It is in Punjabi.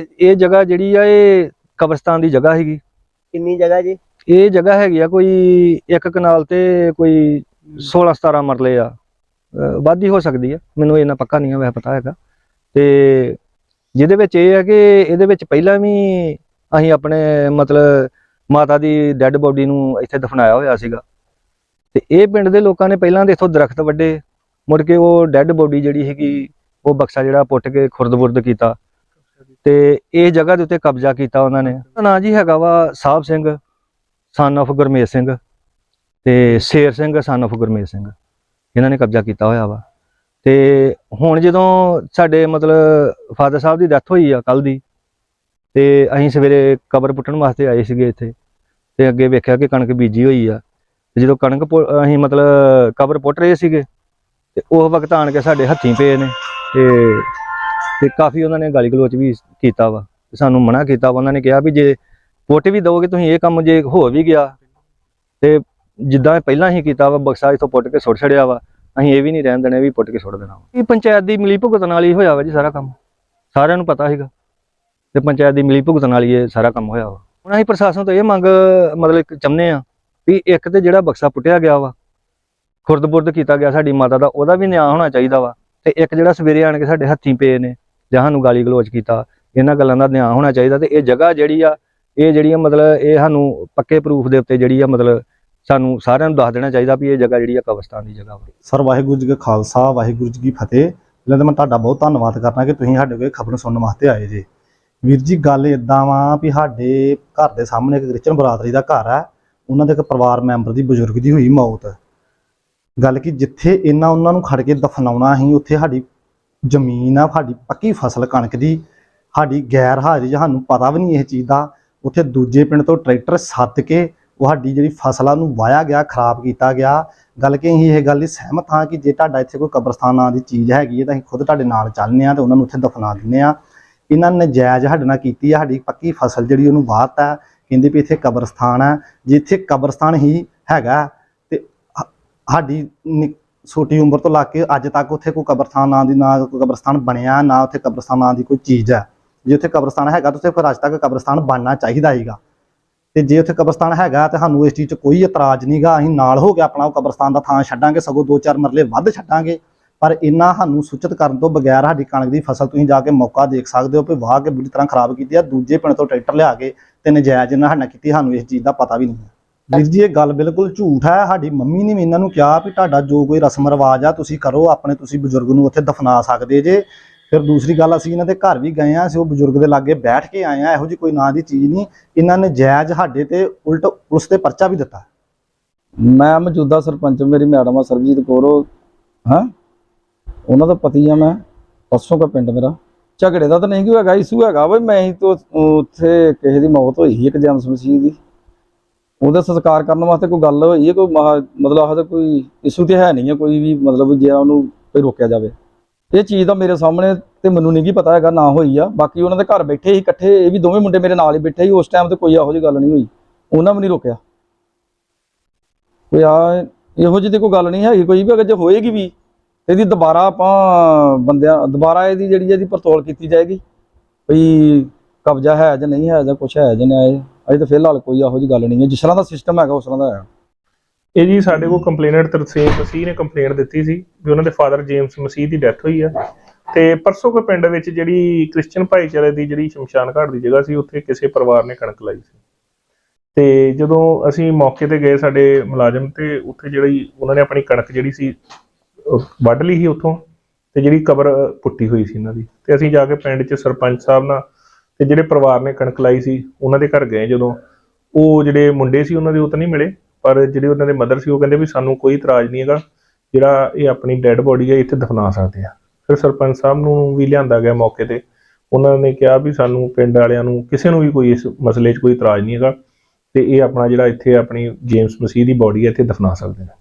ਇਹ ਇਹ ਜਗ੍ਹਾ ਜਿਹੜੀ ਆ ਇਹ ਕਬਰਸਤਾਨ ਦੀ ਜਗ੍ਹਾ ਹੈਗੀ ਕਿੰਨੀ ਜਗ੍ਹਾ ਜੀ? ਇਹ ਜਗ੍ਹਾ ਹੈਗੀ ਆ ਕੋਈ ਇੱਕ ਕਨਾਲ ਤੇ ਕੋਈ 16 17 ਮਰਲੇ ਆ। ਵੱਧ ਹੀ ਹੋ ਸਕਦੀ ਆ ਮੈਨੂੰ ਇਹਨਾਂ ਪੱਕਾ ਨਹੀਂ ਆ ਵੈਸੇ ਪਤਾ ਹੈਗਾ। ਤੇ ਜਿਹਦੇ ਵਿੱਚ ਇਹ ਹੈ ਕਿ ਇਹਦੇ ਵਿੱਚ ਪਹਿਲਾਂ ਵੀ ਅਸੀਂ ਆਪਣੇ ਮਤਲਬ ਮਾਤਾ ਦੀ ਡੈੱਡ ਬੋਡੀ ਨੂੰ ਇੱਥੇ ਦਫਨਾਇਆ ਹੋਇਆ ਸੀਗਾ। ਤੇ ਇਹ ਪਿੰਡ ਦੇ ਲੋਕਾਂ ਨੇ ਪਹਿਲਾਂ ਦੇ ਇੱਥੋਂ ਦਰਖਤ ਵੱਡੇ ਮੁੜ ਕੇ ਉਹ ਡੈੱਡ ਬੋਡੀ ਜਿਹੜੀ ਹੈਗੀ ਉਹ ਬਕਸਾ ਜਿਹੜਾ ਪੁੱਟ ਕੇ ਖੁਰਦ-ਬੁਰਦ ਕੀਤਾ। ਤੇ ਇਹ ਜਗ੍ਹਾ ਦੇ ਉੱਤੇ ਕਬਜ਼ਾ ਕੀਤਾ ਉਹਨਾਂ ਨੇ। ਨਾਂ ਜੀ ਹੈਗਾ ਵਾ ਸਾਹਿਬ ਸਿੰਘ ਸਨ of ਗੁਰਮੇਜ ਸਿੰਘ ਤੇ ਸ਼ੇਰ ਸਿੰਘ ਸਨ of ਗੁਰਮੇਜ ਸਿੰਘ। ਇਹਨਾਂ ਨੇ ਕਬਜ਼ਾ ਕੀਤਾ ਹੋਇਆ ਵਾ। ਤੇ ਹੁਣ ਜਦੋਂ ਸਾਡੇ ਮਤਲਬ ਫਾਦਰ ਸਾਹਿਬ ਦੀ ਡੈਥ ਹੋਈ ਆ ਕੱਲ ਦੀ, ਤੇ ਅਸੀਂ ਸਵੇਰੇ ਕਬਰ ਪੁੱਟਣ ਵਾਸਤੇ ਆਏ ਸੀਗੇ ਇੱਥੇ ਤੇ ਅੱਗੇ ਵੇਖਿਆ ਕਿ ਕਣਕ ਬੀਜੀ ਹੋਈ ਆ। ਤੇ ਜਦੋਂ ਕਣਕ ਅਸੀਂ ਮਤਲਬ ਕਬਰ ਪੁੱਟ ਰਹੇ ਸੀਗੇ ਤੇ ਉਹ ਵਕਤ ਆਣ ਕੇ ਸਾਡੇ ਹੱਥੀਂ ਪਏ ਨੇ ਤੇ ਤੇ ਕਾਫੀ ਉਹਨਾਂ ਨੇ ਗਾਲੀ ਗਲੋਚ ਵੀ ਕੀਤਾ ਵਾ। ਸਾਨੂੰ ਮਨਾ ਕੀਤਾ ਵਾ। ਉਹਨਾਂ ਨੇ ਕਿਹਾ ਵੀ ਜੇ ਪੁੱਟ ਵੀ ਦਓਗੇ ਤੁਸੀਂ ਇਹ ਕੰਮ ਜੇ ਹੋ ਵੀ ਗਿਆ ਤੇ ਜਿੱਦਾਂ ਪਹਿਲਾਂ ਹੀ ਕੀਤਾ ਵਾ, ਬਕਸਾ ਇਥੋਂ ਪੁੱਟ ਕੇ ਸੁੱਟ ਛੜਿਆ ਵਾ, ਅਸੀਂ ਇਹ ਵੀ ਨਹੀਂ ਰਹਿਣ ਦੇਣਾ ਵੀ ਪੁੱਟ ਕੇ ਸੁੱਟ ਦੇਣਾ ਵਾ। ਇਹ ਪੰਚਾਇਤ ਦੀ ਮਿਲੀ ਭੁਗਤ ਨਾਲ ਹੀ ਹੋਇਆ ਵਾ ਜੀ ਸਾਰਾ ਕੰਮ। ਸਾਰਿਆਂ ਨੂੰ ਪਤਾ ਸੀਗਾ। ਤੇ ਪੰਚਾਇਤ ਦੀ ਮਿਲੀ ਭੁਗਤ ਨਾਲ ਹੀ ਇਹ ਸਾਰਾ ਕੰਮ ਹੋਇਆ ਵਾ। ਹੁਣ ਅਸੀਂ ਪ੍ਰਸ਼ਾਸਨ ਤੋਂ ਇਹ ਮੰਗ, ਮਤਲਬ ਚਾਹੁੰਦੇ ਆ ਵੀ ਇੱਕ ਤੇ ਜਿਹੜਾ ਬਕਸਾ ਪੁੱਟਿਆ ਗਿਆ ਵਾ, ਖੁਰਦ-ਬੁਰਦ ਕੀਤਾ ਗਿਆ ਸਾਡੀ ਮਾਤਾ ਦਾ, ਉਹਦਾ ਵੀ ਨਿਆਂ ਹੋਣਾ ਚਾਹੀਦਾ ਵਾ। ਤੇ ਇੱਕ ਜਿਹੜਾ ਸਵੇਰੇ ਆਣ ਕੇ ਸਾਡੇ ਹੱਥੀਂ ਪਏ ਨੇ ਜਾਂ ਸਾਨੂੰ ਗਾਲੀ ਗਲੋਚ ਕੀਤਾ, ਇਹਨਾਂ ਗੱਲਾਂ ਦਾ ਨਿਆਂ ਹੋਣਾ ਚਾਹੀਦਾ ਤੇ ਇਹ ਜਗ੍ਹਾ ਜਿਹੜੀ ਆ, ਇਹ ਜਿਹੜੀ ਆ ਮਤਲਬ ਇਹ ਸਾਨੂੰ ਪੱਕੇ ਪ੍ਰੂਫ ਦੇ ਉੱਤੇ ਜਿਹੜੀ ਆ ਮਤਲਬ ਸਾਨੂੰ ਸਾਰਿਆਂ ਨੂੰ ਦੱਸ ਦੇਣਾ ਚਾਹੀਦਾ ਵੀ ਇਹ ਜਗ੍ਹਾ ਜਿਹੜੀ ਆ ਕਬਰਸਤਾਨ ਦੀ ਜਗ੍ਹਾ ਵਾ। ਸਰ ਵਾਹਿਗੁਰੂ ਜੀ ਕਾ ਖਾਲਸਾ, ਵਾਹਿਗੁਰੂ ਜੀ ਕੀ ਫਤਿਹ। ਪਹਿਲਾਂ ਤਾਂ ਮੈਂ ਤੁਹਾਡਾ ਬਹੁਤ ਧੰਨਵਾਦ ਕਰਨਾ ਕਿ ਤੁਸੀਂ ਸਾਡੇ ਕੋਲ ਖਬਰ ਸੁਣਨ ਵਾਸਤੇ ਆਏ ਜੇ। ਵੀਰ ਜੀ, ਗੱਲ ਇਦਾਂ ਵਾ ਵੀ ਸਾਡੇ ਘਰ ਦੇ ਸਾਹਮਣੇ ਇੱਕ ਕ੍ਰਿਸਚਨ ਬਰਾਦਰੀ ਦਾ ਘਰ ਹੈ ਉਹਨਾਂ ਦੇ ਇੱਕ ਪਰਿਵਾਰ ਮੈਂਬਰ ਦੀ ਬਜ਼ੁਰਗ ਦੀ ਹੋਈ ਮੌਤ। ਗੱਲ ਕਿ ਜਿੱਥੇ ਇਹਨਾਂ, ਉਹਨਾਂ ਨੂੰ ਖੜ ਕੇ ਦਫਨਾਉਣਾ ਸੀ, ਉੱਥੇ ਸਾਡੀ ਜ਼ਮੀਨ ਆ, ਸਾਡੀ ਪੱਕੀ ਫਸਲ ਕਣਕ ਦੀ, ਸਾਡੀ ਗੈਰ ਹਾਜ਼ਰੀ ਸਾਨੂੰ ਪਤਾ ਵੀ ਨਹੀਂ ਇਹ ਚੀਜ਼ ਦਾ। ਉੱਥੇ ਦੂਜੇ ਪਿੰਡ ਤੋਂ ਟਰੈਕਟਰ ਸੱਦ ਕੇ ਉਹ ਸਾਡੀ ਜਿਹੜੀ ਫਸਲਾਂ ਨੂੰ ਵਾਇਆ ਗਿਆ, ਖਰਾਬ ਕੀਤਾ ਗਿਆ। ਗੱਲ ਕਿ ਅਸੀਂ ਇਹ ਗੱਲ ਲਈ ਸਹਿਮਤ ਹਾਂ ਕਿ ਜੇ ਤੁਹਾਡਾ ਇੱਥੇ ਕੋਈ ਕਬਰਸਤਾਨ ਨਾਂ ਦੀ ਚੀਜ਼ ਹੈਗੀ ਹੈ ਤਾਂ ਅਸੀਂ ਖੁਦ ਤੁਹਾਡੇ ਨਾਲ ਚੱਲਨੇ ਆ ਤੇ ਉਹਨਾਂ ਨੂੰ ਉੱਥੇ ਦਫਨਾ ਦਿੰਨੇ ਆ ਇਹਨਾਂ ਨੇ ਜਾਇਜ਼ ਸਾਡੇ ਨਾਲ ਕੀਤੀ ਆ, ਸਾਡੀ ਪੱਕੀ ਫਸਲ ਜਿਹੜੀ ਉਹਨੂੰ ਵਾਹਤ ਹੈ। ਕਹਿੰਦੇ ਵੀ ਇੱਥੇ ਕਬਰਸਤਾਨ ਹੈ। ਜੇ ਇੱਥੇ ਕਬਰਸਤਾਨ ਹੀ ਹੈਗਾ ਤੇ ਸਾਡੀ ਨਿ- ਛੋਟੀ ਉਮਰ ਤੋਂ ਲੱਗ ਕੇ ਅੱਜ ਤੱਕ ਉੱਥੇ ਕੋਈ ਕਬਰਸਤਾਨ ਨਾਂ ਦੀ, ਨਾ ਕੋਈ ਕਬਰਸਤਾਨ ਬਣਿਆ, ਨਾ ਉੱਥੇ ਕਬਰਸਤਾਨ ਨਾਂ ਦੀ ਕੋਈ ਚੀਜ਼ ਹੈ। ਜੇ ਉੱਥੇ ਕਬਰਸਤਾਨ ਹੈਗਾ ਤਾਂ ਉੱਥੇ ਫਿਰ ਅੱਜ ਤੱਕ ਕਬਰਸਤਾਨ ਬਣਨਾ ਚਾਹੀਦਾ ਹੀਗਾ। ਤੇ ਜੇ ਉੱਥੇ ਕਬਰਸਤਾਨ ਹੈਗਾ ਤੇ ਸਾਨੂੰ ਇਸ ਚੀਜ਼ 'ਚ ਕੋਈ ਇਤਰਾਜ਼ ਨਹੀਂਗਾ ਅਸੀਂ ਨਾਲ ਹੋ ਕੇ ਆਪਣਾ ਕਬਰਸਤਾਨ ਦਾ ਥਾਂ ਛੱਡਾਂਗੇ, ਸਗੋਂ ਦੋ ਚਾਰ ਮਰਲੇ ਵੱਧ ਛੱਡਾਂਗੇ। ਪਰ ਇਹਨਾਂ ਸਾਨੂੰ ਸੂਚਿਤ ਕਰਨ ਤੋਂ ਬਗੈਰ ਸਾਡੀ ਕਣਕ ਦੀ ਫਸਲ ਤੁਸੀਂ ਜਾ ਕੇ ਮੌਕਾ ਦੇਖ ਸਕਦੇ ਹੋ ਕਿ ਵਾਹ ਕੇ ਬੁਰੀ ਤਰ੍ਹਾਂ ਖਰਾਬ ਕੀਤੀ ਆ, ਦੂਜੇ ਪਿੰਡ ਤੋਂ ਟਰੈਕਟਰ ਲਿਆ ਕੇ ਤੇ ਨਜਾਇਜ਼ ਇਹਨਾਂ ਸਾਡੇ ਕੀਤੀ, ਸਾਨੂੰ ਇਸ ਚੀਜ਼ ਦਾ ਪਤਾ ਵੀ ਨਹੀਂ ਹੈ। ਵੀਰ ਜੀ, ਇਹ ਗੱਲ ਬਿਲਕੁਲ ਝੂਠ ਹੈ, ਸਾਡੀ ਮੰਮੀ ਨੇ ਵੀ ਇਹਨਾਂ ਨੂੰ ਕਿਹਾ ਵੀ ਤੁਹਾਡਾ ਜੋ ਕੋਈ ਰਸਮ ਰਿਵਾਜ ਆ, ਤੁਸੀਂ ਕਰੋ, ਆਪਣੇ ਤੁਸੀਂ ਬਜ਼ੁਰਗ ਨੂੰ ਉੱਥੇ ਦਫਨਾ ਸਕਦੇ ਜੇ। ਫਿਰ ਦੂਸਰੀ ਗੱਲ, ਅਸੀਂ ਇਹਨਾਂ ਦੇ ਘਰ ਵੀ ਗਏ ਆ, ਅਸੀਂ ਉਹ ਬਜ਼ੁਰਗ ਦੇ ਲਾਗੇ ਬੈਠ ਕੇ ਆਏ ਆ, ਇਹੋ ਜੀ ਕੋਈ ਨਾਂ ਦੀ ਚੀਜ਼ ਨਹੀਂ। ਇਹਨਾਂ ਨੇ ਜਾਇਜ਼ ਸਾਡੇ ਤੇ ਉਲਟ ਪੁਲਿਸ ਤੇ ਪਰਚਾ ਵੀ ਦਿੱਤਾ। ਮੈਂ ਮੌਜੂਦਾ ਸਰਪੰਚ, ਮੇਰੀ ਮੈਡਮ ਆ, ਸਰਬਜੀਤ ਕੌਰ, ਉਹ ਹਾਂ? ਉਹਨਾਂ ਦਾ ਪਤੀ ਆ ਮੈਂ, ਪਰਸੋਂ ਦਾ ਪਿੰਡ ਮੇਰਾ। ਝਗੜੇ ਦਾ ਤਾਂ ਨਹੀਂ ਕੋਈ ਹੈਗਾ ਇਸ਼ੂ ਹੈਗਾ ਬਈ, ਮੈਂ ਹੀ ਤੋਂ ਉੱਥੇ ਕਿਸੇ ਦੀ ਮੌਤ ਹੋਈ ਸੀ, ਇੱਕ ਜੈਮਸ ਮਸੀਹ ਦੀ। ਉਹਦਾ ਸੰਸਕਾਰ ਕਰਨ ਵਾਸਤੇ ਕੋਈ ਗੱਲ ਹੋਈ ਹੈ, ਕੋਈ ਮਤਲਬ ਆਹ ਤਾਂ ਕੋਈ ਇਸ਼ੂ ਤੇ ਹੈ ਨਹੀਂ ਹੈ, ਕੋਈ ਵੀ ਮਤਲਬ ਜੇ ਉਹਨੂੰ ਕੋਈ ਰੋਕਿਆ ਜਾਵੇ। ਇਹ ਚੀਜ਼ ਦਾ ਮੇਰੇ ਸਾਹਮਣੇ ਤੇ ਮੈਨੂੰ ਨਹੀਂ ਕੀ ਪਤਾ ਹੈਗਾ, ਨਾ ਹੋਈ ਆ। ਬਾਕੀ ਉਹਨਾਂ ਦੇ ਘਰ ਬੈਠੇ ਸੀ, ਇਕੱਠੇ, ਇਹ ਵੀ ਦੋਵੇਂ ਮੁੰਡੇ ਮੇਰੇ ਨਾਲ ਹੀ ਬੈਠੇ ਸੀ, ਉਸ ਟਾਈਮ ਤੇ ਕੋਈ ਇਹੋ ਜਿਹੀ ਗੱਲ ਨਹੀਂ ਹੋਈ। ਉਹਨਾਂ ਵੀ ਨਹੀਂ ਰੋਕਿਆ। ਕੋਈ ਆ, ਇਹੋ ਜਿਹੀ ਤੇ ਕੋਈ ਗੱਲ ਨਹੀਂ ਹੈਗੀ, ਕੋਈ ਵੀ ਅਗਰ ਜੇ ਹੋਏਗੀ ਵੀ ਇਹਦੀ ਦੁਬਾਰਾ ਆਪਾਂ ਬੰਦਿਆਂ, ਦੁਬਾਰਾ ਇਹਦੀ ਜਿਹੜੀ ਇਹਦੀ ਪੜਤਾਲ ਕੀਤੀ ਜਾਏਗੀ। ਵੀ ਕਬਜ਼ਾ ਹੈ ਜਾਂ ਨਹੀਂ ਹੈ ਜਾਂ ਕੁਛ ਹੈ ਜਾਂ ਨਹੀਂ ਹੈ। ਅਜੇ ਤਾਂ ਫਿਲਹਾਲ ਕੋਈ ਇਹੋ ਜਿਹੀ ਗੱਲ ਨਹੀਂ ਹੈ, ਜਿਸ ਤਰ੍ਹਾਂ ਦਾ ਸਿਸਟਮ ਹੈਗਾ, ਉਸ ਤਰ੍ਹਾਂ ਦਾ ਹੈ। ਇਹ ਜੀ ਸਾਡੇ ਕੋਲ ਕੰਪਲੇਨਰ ਤਰਸੇਮ ਮਸੀਹ ਨੇ ਕੰਪਲੇਂਟ ਦਿੱਤੀ ਸੀ ਵੀ ਉਹਨਾਂ ਦੇ ਫਾਦਰ ਜੇਮਸ ਮਸੀਹ ਦੀ ਡੈਥ ਹੋਈ ਆ। ਤੇ ਪਰਸੋਂ ਕੋ ਪਿੰਡ ਵਿੱਚ ਜਿਹੜੀ ਕ੍ਰਿਸਚੀਅਨ ਭਾਈਚਾਰੇ ਦੀ ਜਿਹੜੀ ਸ਼ਮਸ਼ਾਨ ਘਾਟ ਦੀ ਜਗ੍ਹਾ ਸੀ, ਉੱਥੇ ਕਿਸੇ ਪਰਿਵਾਰ ਨੇ ਕਣਕ ਲਾਈ ਸੀ। ਤੇ ਜਦੋਂ ਅਸੀਂ ਮੌਕੇ ਤੇ ਗਏ ਸਾਡੇ ਮੁਲਾਜ਼ਮ ਤੇ, ਉੱਥੇ ਜਿਹੜੀ ਉਹਨਾਂ ਨੇ ਆਪਣੀ ਕਣਕ ਜਿਹੜੀ ਸੀ ਵੱਢ ਲਈ ਸੀ ਉੱਥੋਂ, ਤੇ ਜਿਹੜੀ ਕਬਰ ਪੁੱਟੀ ਹੋਈ ਸੀ ਇਹਨਾਂ ਦੀ। ਤੇ ਅਸੀਂ ਜਾ ਕੇ ਪਿੰਡ 'ਚ ਸਰਪੰਚ ਸਾਹਿਬ ਨਾਲ ਤੇ ਜਿਹੜੇ ਪਰਿਵਾਰ ਨੇ ਕਣਕ ਲਾਈ ਸੀ, ਉਹਨਾਂ ਦੇ ਘਰ ਗਏ ਜਦੋਂ। ਉਹ ਜਿਹੜੇ ਮੁੰਡੇ ਸੀ, ਉਹਨਾਂ ਦੇ ਉਹ ਤਾਂ ਨਹੀਂ ਮਿਲੇ, ਪਰ ਜਿਹੜੇ ਉਹਨਾਂ ਦੇ ਮਦਰ ਸੀ, ਉਹ ਕਹਿੰਦੇ ਵੀ ਸਾਨੂੰ ਕੋਈ ਇਤਰਾਜ਼ ਨਹੀਂ ਹੈਗਾ, ਜਿਹੜਾ ਇਹ ਆਪਣੀ ਡੈੱਡ ਬੋਡੀ ਹੈ, ਇੱਥੇ ਦਫਨਾ ਸਕਦੇ ਆ। ਫਿਰ ਸਰਪੰਚ ਸਾਹਿਬ ਨੂੰ ਵੀ ਲਿਆਂਦਾ ਗਿਆ ਮੌਕੇ ਤੇ। ਉਹਨਾਂ ਨੇ ਕਿਹਾ ਵੀ ਸਾਨੂੰ ਪਿੰਡ ਵਾਲਿਆਂ ਨੂੰ, ਕਿਸੇ ਨੂੰ ਵੀ ਕੋਈ ਇਸ ਮਸਲੇ 'ਚ ਕੋਈ ਇਤਰਾਜ਼ ਨਹੀਂ ਹੈਗਾ, ਤੇ ਇਹ ਆਪਣਾ ਜਿਹੜਾ ਇੱਥੇ ਆਪਣੀ ਜੇਮਸ ਮਸੀਹ ਦੀ ਬੋਡੀ ਹੈ, ਇੱਥੇ ਦਫਨਾ ਸਕਦੇ ਨੇ।